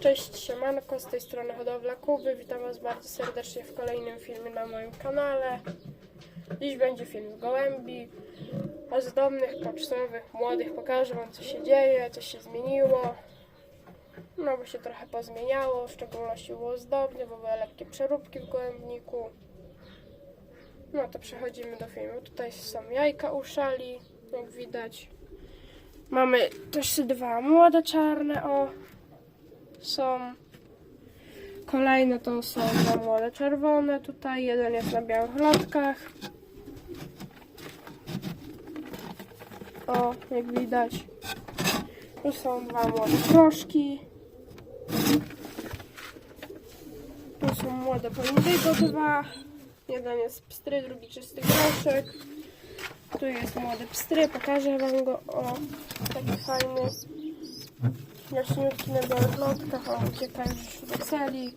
Cześć, siemanko, z tej strony Hodowla Kuby. Witam Was bardzo serdecznie w kolejnym filmie na moim kanale. Dziś będzie film z gołębi, ozdobnych, pocztowych, młodych. Pokażę Wam co się dzieje, co się zmieniło. No bo się trochę pozmieniało, w szczególności u ozdobnych, bo były lekkie przeróbki w gołębniku. No to przechodzimy do filmu. Tutaj są jajka u szali, jak widać. Mamy też dwa młode czarne, o są. Kolejne to są dwa młode czerwone tutaj. Jeden jest na białych lotkach. O, jak widać. Tu są dwa młode proszki. Tu są młode poindygo dwa. Jeden jest pstry, drugi czysty groszek. Tu jest młody pstry, pokażę wam go. O, taki fajny. Na białych lotkach, o, ucieka już do celi.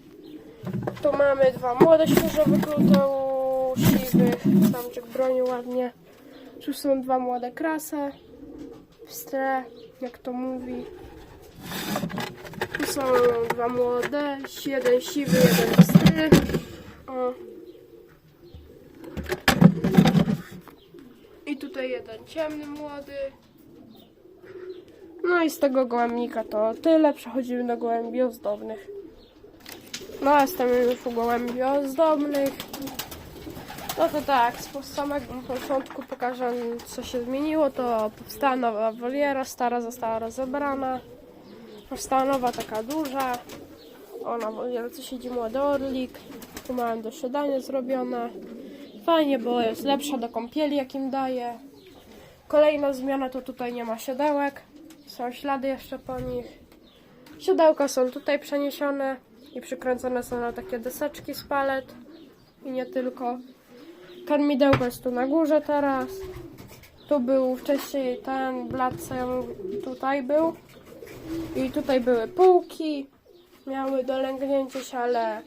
Tu mamy dwa młode, świeżo wyklute siwych. Samczyk broni ładnie. Tu są dwa młode krase. Pstre, jak to mówi. Tu są dwa młode, jeden siwy, jeden pstry. O. I tutaj jeden ciemny młody. No i z tego gołębnika to tyle. Przechodzimy do gołębi ozdobnych. No, jestem już u gołębi ozdobnych. No to tak, z samego początku pokażę co się zmieniło. To powstała nowa woliera, stara została rozebrana. Powstała nowa taka duża. O, na wolierce siedzi młody orlik. Tu mam dosiadanie zrobione. Fajnie, bo jest lepsza do kąpieli, jakim daje. Kolejna zmiana to tutaj nie ma siodełek. Są ślady jeszcze po nich. Siodełka są tutaj przeniesione i przykręcone są na takie deseczki z palet. I nie tylko. Karmidełko jest tu na górze teraz. Tu był wcześniej ten blat, co ja tutaj był. I tutaj były półki. Miały dolęgnięcie się, ale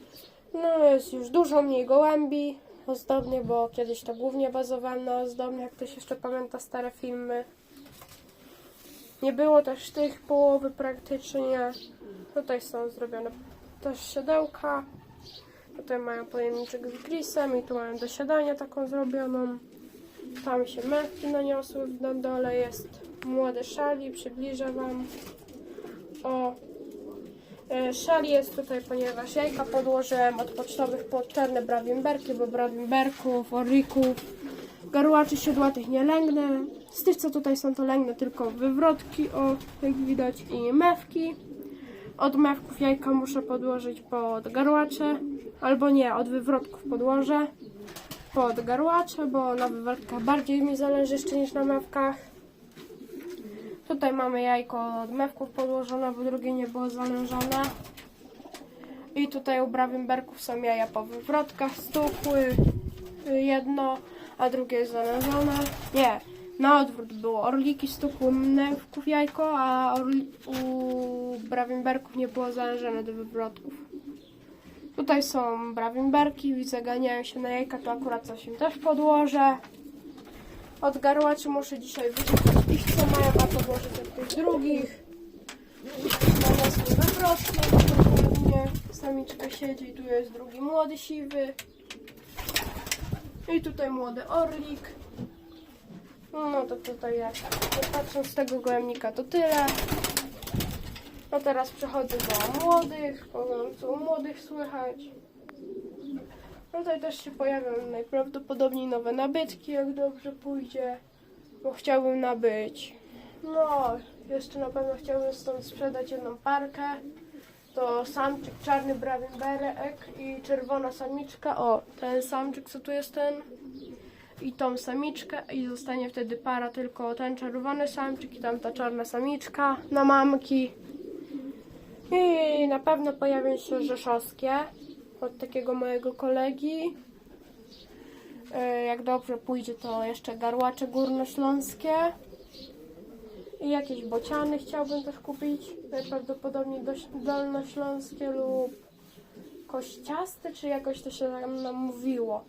no jest już dużo mniej gołębi ozdobnych, bo kiedyś to głównie bazowałem na ozdobnych, jak ktoś jeszcze pamięta stare filmy. Nie było też tych połowy praktycznie. Tutaj są zrobione też siodełka. Tutaj mają pojemniczek z grisem i tu mają do siadania taką zrobioną. Tam się mewki naniosły na dole. Jest młode szali, przybliżę Wam. O, e, szali jest tutaj, ponieważ jajka podłożyłem od pocztowych pod czarne brawimberki, bo brawimberków, orlików, garłaczy siodłatych nie lęgnę. Z tych, co tutaj są, to lęgnę tylko wywrotki, o, jak widać, i mewki. Od mewków jajka muszę podłożyć pod garłacze, albo nie, od wywrotków podłożę pod garłacze, bo na wywrotkach bardziej mi zależy jeszcze niż na mewkach. Tutaj mamy jajko od mewków podłożone, bo drugie nie było zalężone. I tutaj u Brawimberków są jaja po wywrotkach stukły. Jedno, a drugie jest zalężone. Nie, na odwrót było. Orliki stukły mewków jajko, a orli, u Brawimberków nie było zalężone do wywrotków. Tutaj są Brawimberki, widzę ganiają się na jajka, to akurat coś im też podłożę. Od garłaczy muszę dzisiaj wyczytać ich, co mają, a podłożyć od tych drugich. Mamy swój wywrotny, głównie samiczka siedzi, tu jest drugi młody siwy. I tutaj młody orlik. No to tutaj jak patrząc z tego gołębnika to tyle. No teraz przechodzę do młodych, powiem co u młodych słychać. Tutaj też się pojawią najprawdopodobniej nowe nabytki, jak dobrze pójdzie, bo chciałbym nabyć. No, jeszcze na pewno chciałbym stąd sprzedać jedną parkę. To samczyk czarny brawimberek i czerwona samiczka. O, ten samczyk, co tu jest ten. I tą samiczkę i zostanie wtedy para tylko ten czerwony samczyk i tamta czarna samiczka na mamki. I na pewno pojawią się rzeszowskie od takiego mojego kolegi. E, Jak dobrze pójdzie, to jeszcze garłacze górnośląskie. I jakieś bociany chciałbym też kupić. Najprawdopodobniej dość dolnośląskie lub kościaste, czy jakoś to się nam mówiło.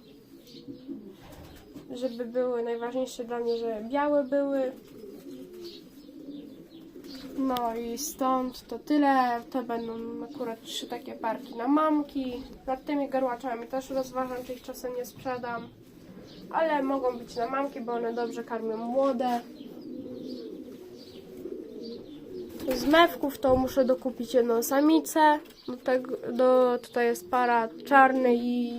Żeby były najważniejsze dla mnie, że białe były. No i stąd to tyle. To będą akurat trzy takie parki na mamki. Nad tymi garłaczami też rozważam, czy ich czasem nie sprzedam. Ale mogą być na mamki, bo one dobrze karmią młode. Z mewków to muszę dokupić jedną samicę. Do tego, do, tutaj jest para czarny i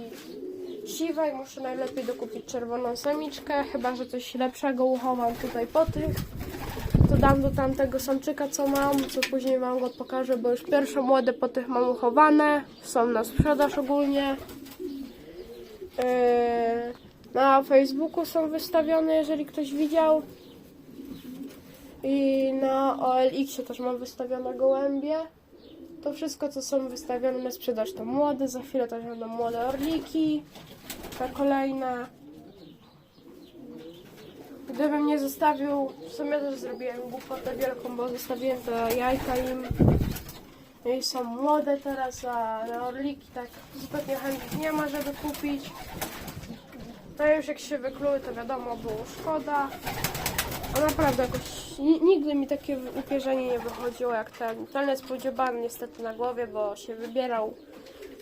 siwej. Muszę najlepiej dokupić czerwoną samiczkę, chyba że coś lepszego uchowam tutaj po tych. To dam do tamtego samczyka, co mam, co później wam go pokażę, bo już pierwsze młode po tych mam uchowane. Są na sprzedaż ogólnie. Yy, na Facebooku są wystawione, jeżeli ktoś widział. I na OLX też mam wystawione gołębie. To wszystko, co są wystawione na sprzedaż, to młode. Za chwilę też będą młode orliki. Ta kolejna. Gdybym nie zostawił, w sumie też zrobiłem głupotę wielką, bo zostawiłem te jajka im. No I są młode teraz, a na orliki tak zbytnio chętnych nie ma, żeby kupić. No już jak się wykluły, to wiadomo, było szkoda. A naprawdę jakoś ni- nigdy mi takie upierzenie nie wychodziło jak ten. Ten jest podziobany niestety na głowie, bo się wybierał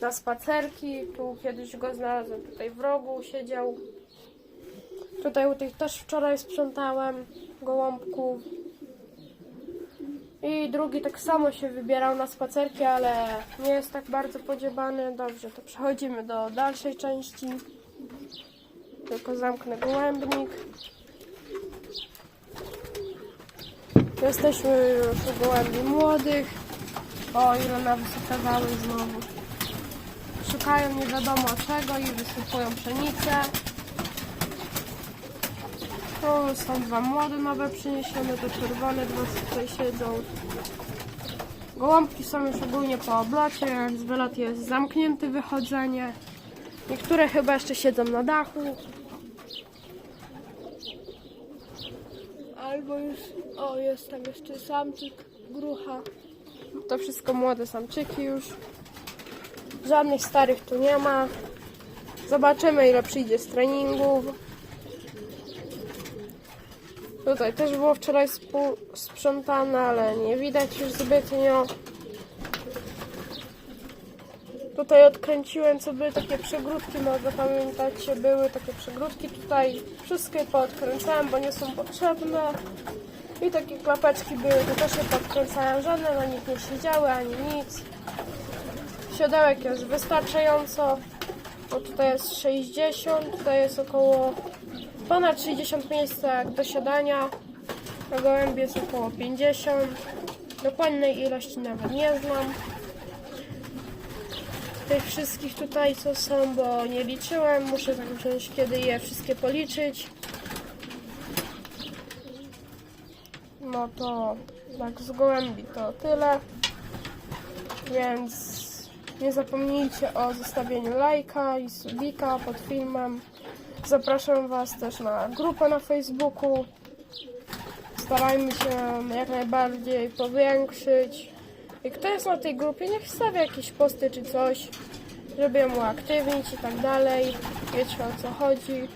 na spacerki. Tu kiedyś go znalazłem tutaj w rogu, siedział. Tutaj u tych też wczoraj sprzątałem gołąbków. I drugi tak samo się wybierał na spacerki, ale nie jest tak bardzo podziebany. Dobrze, to przechodzimy do dalszej części. Tylko zamknę gołębnik. Jesteśmy już u gołębi młodych. O, ile nawysypywały znowu. Szukają nie wiadomo czego i wysypują pszenicę. Tu są dwa młode nowe przyniesione, te czerwone dwa tutaj siedzą. Gołąbki są już ogólnie po oblocie, z wylot jest zamknięte wychodzenie. Niektóre chyba jeszcze siedzą na dachu. Albo już, o jest tam jeszcze samczyk, grucha. To wszystko młode samczyki już. Żadnych starych tu nie ma. Zobaczymy ile przyjdzie z treningów. Tutaj też było wczoraj sprzątane, ale nie widać już zbytnio. Tutaj odkręciłem sobie takie przegródki, może pamiętacie, były takie przegródki tutaj. Wszystkie poodkręcałem, bo nie są potrzebne. I takie klapeczki były, to też je podkręcałem, żadne na nich nie siedziały, ani nic. Siodełek jest wystarczająco, bo tutaj jest 60, tutaj jest około ponad 60 miejsca jak do siadania. Na gołębie jest około 50. Dokładnej ilości nawet nie znam tych wszystkich tutaj, co są, bo nie liczyłem. Muszę wziąć, kiedy je wszystkie policzyć. No to tak z gołębi to tyle. Więc nie zapomnijcie o zostawieniu lajka i subika pod filmem. Zapraszam Was też na grupę na Facebooku. Starajmy się jak najbardziej powiększyć. I kto jest na tej grupie, niech stawia jakieś posty czy coś, żeby ją uaktywnić i tak dalej. Wiecie o co chodzi.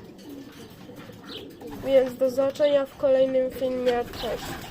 Więc do zobaczenia w kolejnym filmie. Cześć.